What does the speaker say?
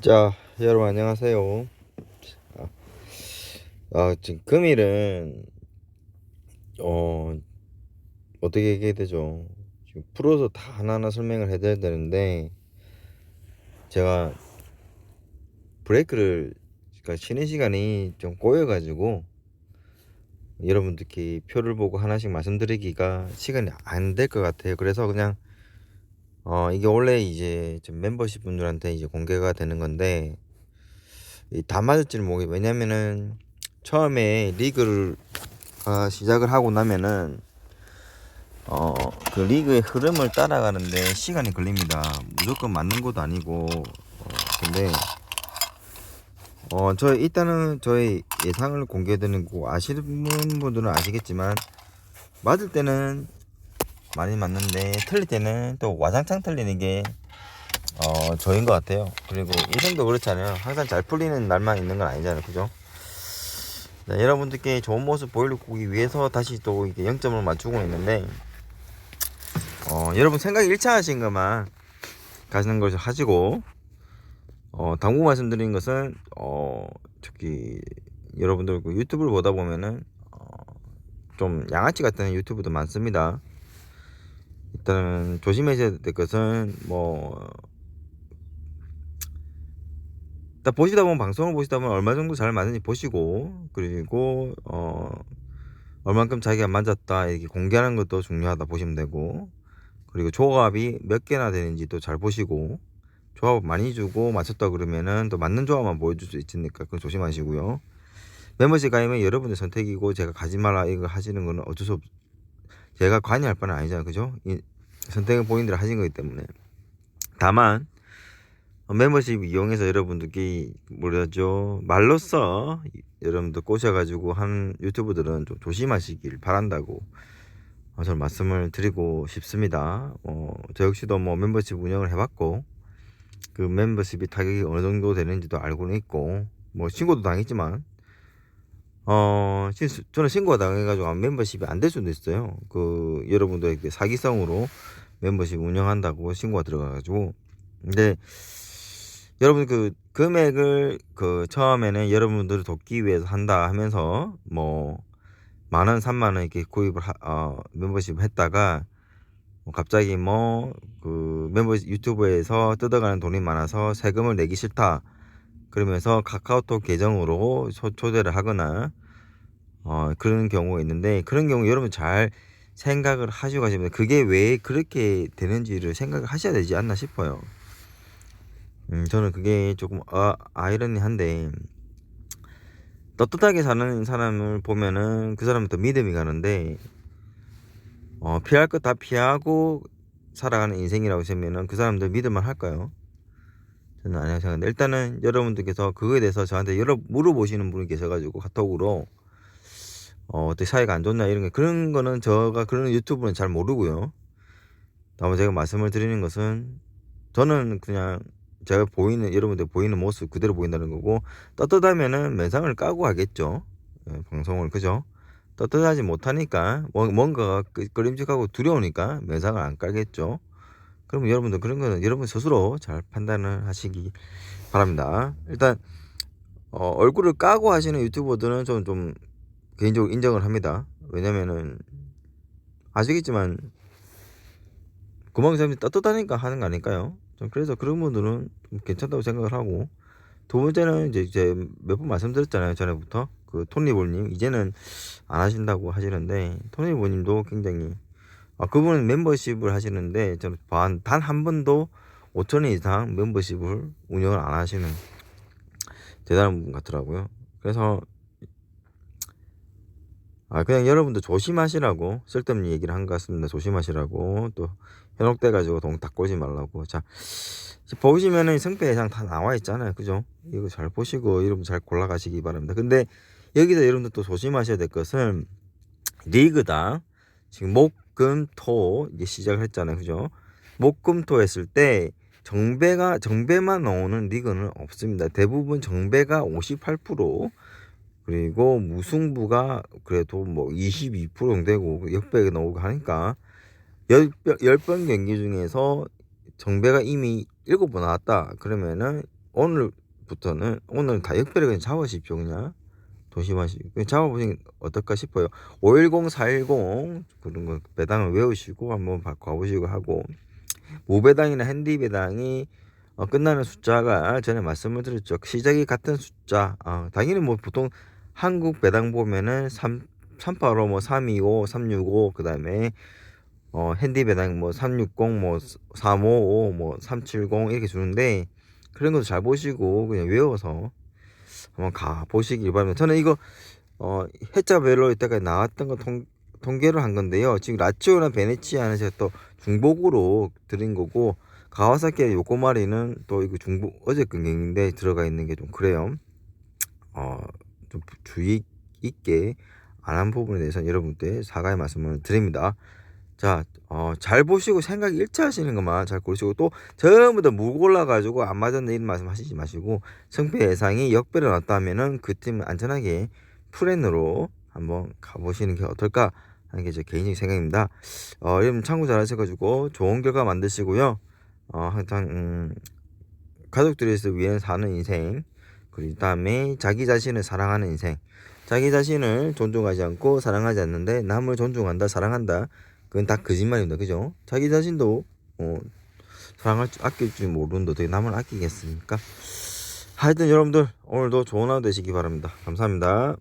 자, 여러분 안녕하세요. 아, 아, 지금 금일은 어 어떻게 얘기해야 되죠? 지금 풀어서 다 하나하나 설명을 해드려야 되는데 제가 브레이크를 그러니까 쉬는 시간이 좀 꼬여 가지고 여러분들께 표를 보고 하나씩 말씀드리기가 시간이 안 될 것 같아요. 그래서 그냥 어 이게 원래 이제 좀 멤버십 분들한테 이제 공개가 되는 건데 이 다 맞을지는 모르겠 왜냐면은 처음에 리그를 아, 시작을 하고 나면은 어 그 리그의 흐름을 따라가는데 시간이 걸립니다. 무조건 맞는 것도 아니고 어, 근데 어 저 일단은 저의 예상을 공개해드리는 거 아시는 분들은 아시겠지만 맞을 때는 많이 맞는데 틀릴 때는 또 와장창 틀리는 게 어, 저인 것 같아요. 그리고 인생도 그렇잖아요. 항상 잘 풀리는 날만 있는 건 아니잖아요. 그죠? 네, 여러분들께 좋은 모습 보이기 위해서 다시 또 이게 0점을 맞추고 있는데, 어, 여러분 생각이 일치하신 것만 가시는 것을 하시고, 어, 당부 말씀드리는 것은, 어, 저기, 여러분들 그 유튜브를 보다 보면은, 어, 좀 양아치 같은 유튜브도 많습니다. 일단은 조심하셔야 될 것은 뭐 일단 보시다 보면 방송을 보시다 보면 얼마 정도 잘 맞는지 보시고 그리고 어 얼만큼 자기가 맞았다 이렇게 공개하는 것도 중요하다 보시면 되고 그리고 조합이 몇 개나 되는지 또 잘 보시고 조합 많이 주고 맞췄다 그러면은 또 맞는 조합만 보여줄 수 있으니까 그건 조심하시고요. 멤버십 가입은 여러분의 선택이고 제가 가지 마라 이거 하시는 거는 어쩔 수 없, 제가 관여할 바는 아니잖아요. 그죠? 이 선택은 본인들이 하신 거기 때문에. 다만, 멤버십 이용해서 여러분들께 뭐라죠? 말로써 여러분들 꼬셔가지고 한 유튜브들은 좀 조심하시길 바란다고 어, 저는 말씀을 드리고 싶습니다. 어, 저 역시도 뭐 멤버십 운영을 해봤고, 그 멤버십이 타격이 어느 정도 되는지도 알고는 있고, 뭐 신고도 당했지만, 어, 신- 저는 신고가 당해가지고 멤버십이 안 될 수도 있어요. 그, 여러분들에게 사기성으로 멤버십 운영한다고 신고가 들어가가지고. 근데, 여러분 그, 금액을 그, 처음에는 여러분들을 돕기 위해서 한다 하면서, 뭐, 만 원, 삼만 원 이렇게 구입을, 하, 어, 멤버십 했다가, 뭐 갑자기 뭐, 그, 멤버십 유튜브에서 뜯어가는 돈이 많아서 세금을 내기 싫다. 그러면서 카카오톡 계정으로 초, 초대를 하거나 어, 그런 경우가 있는데 그런 경우 여러분 잘 생각을 하시고 가시면 그게 왜 그렇게 되는지를 생각을 하셔야 되지 않나 싶어요. 음, 저는 그게 조금 아, 아이러니한데 떳떳하게 사는 사람을 보면은 그 사람부터 믿음이 가는데 어, 피할 것 다 피하고 살아가는 인생이라고 하면은 그 사람들 믿을만 할까요? 저는 아니라고 생각하는데 일단은 여러분들께서 그거에 대해서 저한테 여러 물어보시는 분이 계셔가지고 카톡으로 어, 어떻게 사이가 안 좋나 이런 게 그런 거는 제가 그런 유튜브는 잘 모르고요. 다만 제가 말씀을 드리는 것은 저는 그냥 제가 보이는 여러분들 보이는 모습 그대로 보인다는 거고 떳떳하면은 면상을 까고 하겠죠. 예, 방송을 그죠? 떳떳하지 못하니까 뭐- 뭔가가 끄- 끄림직하고 두려우니까 면상을 안 깔겠죠. 그러면 여러분들 그런 거는 여러분 스스로 잘 판단을 하시기 바랍니다. 일단 어, 얼굴을 까고 하시는 유튜버들은 저는 좀 개인적으로 인정을 합니다. 왜냐면은 아시겠지만 구멍 사람이 떳떳하니까 하는 거 아닐까요? 좀 그래서 그런 분들은 좀 괜찮다고 생각을 하고 두 번째는 이제 이제 몇 번 말씀드렸잖아요 전에부터 그 토니볼님 이제는 안 하신다고 하시는데 토니볼님도 굉장히 아 그분은 멤버십을 하시는데 저는 단 한 번도 5천 원 이상 멤버십을 운영을 안 하시는 대단한 분 같더라고요. 그래서 아 그냥 여러분들 조심하시라고 쓸데없는 얘기를 한 것 같습니다. 조심하시라고 또 현혹돼 가지고 동 닦고지 말라고. 자 보시면은 성패 예상 다 나와 있잖아요. 그죠? 이거 잘 보시고 여러분 잘 골라가시기 바랍니다. 근데 여기서 여러분들 또 조심하셔야 될 것은 리그당 지금 목 금 토 이제 시작을 했잖아요. 그죠? 목 금 토 했을 때 정배가 정배만 나오는 리그는 없습니다. 대부분 정배가 58% 그리고 무승부가 그래도 뭐 22% 정도 되고 역배가 나오고 하니까 10, 10번 경기 중에서 정배가 이미 7번 나왔다 그러면은 오늘부터는 오늘 다 역배를 그냥 잡으십시오 그냥 그냥 잡아보시는 게 어떨까 싶어요. 510 410 그런 거 배당을 외우시고 한번 봐- 가보시고 하고 무배당이나 핸디 배당이 어, 끝나는 숫자가 전에 말씀을 드렸죠. 시작이 같은 숫자. 어, 당연히 뭐 보통 한국 배당 보면은 3 385, 뭐 325, 365, 그 다음에 어 핸디 배당 뭐 360, 뭐 355, 뭐 370 이렇게 주는데 그런 것도 잘 보시고 그냥 외워서 한번 가 보시길 바랍니다. 저는 이거 어 해자별로 이때까지 나왔던 거 통, 통계로 한 건데요. 지금 라치오나 베네치아는 제가 또 중복으로 드린 거고 가와사키의 요코마리는 또 이거 중복 어제 근경인데 들어가 있는 게 좀 그래요. 어 좀 주의 있게 안 한 부분에 대해서는 여러분께 사과의 말씀을 드립니다. 자, 어, 잘 보시고 생각 일치하시는 것만 잘 고르시고 또 전부 다 무 골라 가지고 안 맞았네 이런 말씀 하시지 마시고 성패 예상이 역배를 났다면은 그 팀 안전하게 프렌으로 한번 가보시는 게 어떨까 하는 게 제 개인적인 생각입니다. 어, 여러분 참고 잘 하셔가지고 좋은 결과 만드시고요. 어, 항상 음, 가족들을 위해 사는 인생 그리고 다음에 자기 자신을 사랑하는 인생 자기 자신을 존중하지 않고 사랑하지 않는데 남을 존중한다 사랑한다 그건 다 거짓말입니다. 그죠? 자기 자신도 어, 사랑할 줄 아낄 줄 모르는데 어떻게 남을 아끼겠습니까? 하여튼 여러분들 오늘도 좋은 하루 되시기 바랍니다. 감사합니다